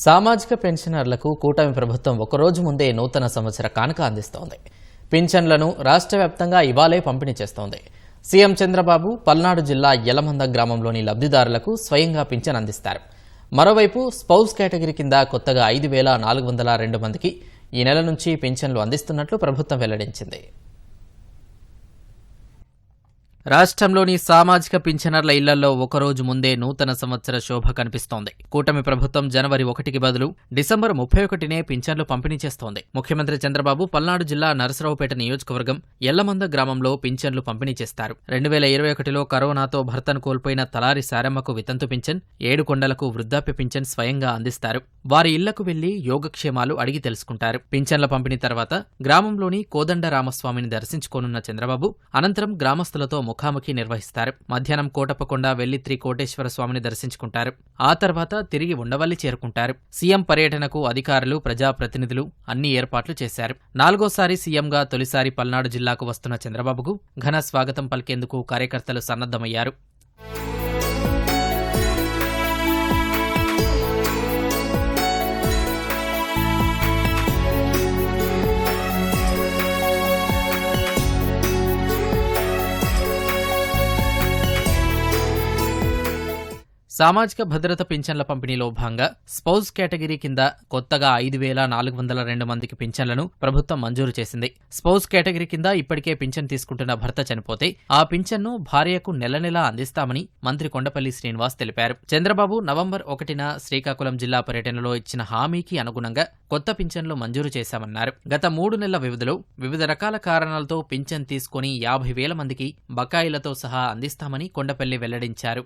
సామాజిక పెన్షనర్లకు కూటమి ప్రభుత్వం ఒకరోజు ముందే నూతన సంవత్సర కానుక అందిస్తోంది. పింఛన్లను రాష్ట్ర వ్యాప్తంగా ఇవాళే పంపిణీ చేస్తోంది. సీఎం చంద్రబాబు పల్నాడు జిల్లా యలమంద గ్రామంలోని లబ్ధిదారులకు స్వయంగా పింఛన్ అందిస్తారు. మరోవైపు స్పౌస్ కేటగిరీ కింద కొత్తగా ఐదు వేల నాలుగు వందల రెండు మందికి ఈ నెల నుంచి పింఛన్లు అందిస్తున్నట్లు ప్రభుత్వం వెల్లడించింది. రాష్ట్రంలోని సామాజిక పింఛనర్ల ఇళ్ళలో ఒకరోజు ముందే నూతన సంవత్సర శోభ కనిపిస్తోంది. కూటమి ప్రభుత్వం జనవరి ఒకటికి బదులు డిసెంబర్ ముప్పై ఒకటినే పింఛన్లు పంపిణీ చేస్తోంది. ముఖ్యమంత్రి చంద్రబాబు పల్నాడు జిల్లా నరసరావుపేట నియోజకవర్గం ఎల్లమంద గ్రామంలో పింఛన్లు పంపిణీ చేస్తారు. రెండు వేల ఇరవై ఒకటిలో కరోనాతో భర్తను కోల్పోయిన తలారి సారమ్మకు వితంతు పింఛన్ ఏడు కొండలకు వృద్ధాప్య పింఛన్ స్వయంగా అందిస్తారు. వారి ఇళ్ళకు వెళ్ళి యోగక్షేమాలు అడిగి తెలుసుకుంటారు. పింఛన్ల పంపిణీ తర్వాత గ్రామంలోని కోదండ రామస్వామిని దర్శించుకోనున్న చంద్రబాబు అనంతరం గ్రామస్తులతో ముఖాముఖి నిర్వహిస్తారు. మధ్యాహ్నం కోటప్పకొండ వెల్లిత్రి కోటేశ్వర స్వామిని దర్శించుకుంటారు. ఆ తర్వాత తిరిగి ఉండవల్లి చేరుకుంటారు. సీఎం పర్యటనకు అధికారులు ప్రజాప్రతినిధులు అన్ని ఏర్పాట్లు చేశారు. నాలుగోసారి సీఎంగా తొలిసారి పల్నాడు జిల్లాకు వస్తున్న చంద్రబాబుకు ఘన స్వాగతం పలికేందుకు కార్యకర్తలు సన్నద్దమయ్యారు సామాజిక భద్రత పింఛన్ల పంపిణీలో భాగంగా స్పౌస్ కేటగిరీ కింద కొత్తగా ఐదు వేల నాలుగు వందల రెండు మందికి పింఛన్లను ప్రభుత్వం మంజూరు చేసింది. స్పౌస్ కేటగిరీ కింద ఇప్పటికే పింఛన్ తీసుకుంటున్న భర్త చనిపోతే ఆ పింఛన్ను భార్యకు నెల నెలా అందిస్తామని మంత్రి కొండపల్లి శ్రీనివాస్ తెలిపారు. చంద్రబాబు నవంబర్ ఒకటిన శ్రీకాకుళం జిల్లా పర్యటనలో ఇచ్చిన హామీకి అనుగుణంగా కొత్త పింఛన్లు మంజూరు చేశామన్నారు. గత మూడు నెలల వ్యవధిలో వివిధ రకాల కారణాలతో పింఛన్ తీసుకుని యాభై వేల మందికి బకాయిలతో సహా అందిస్తామని కొండపల్లి వెల్లడించారు.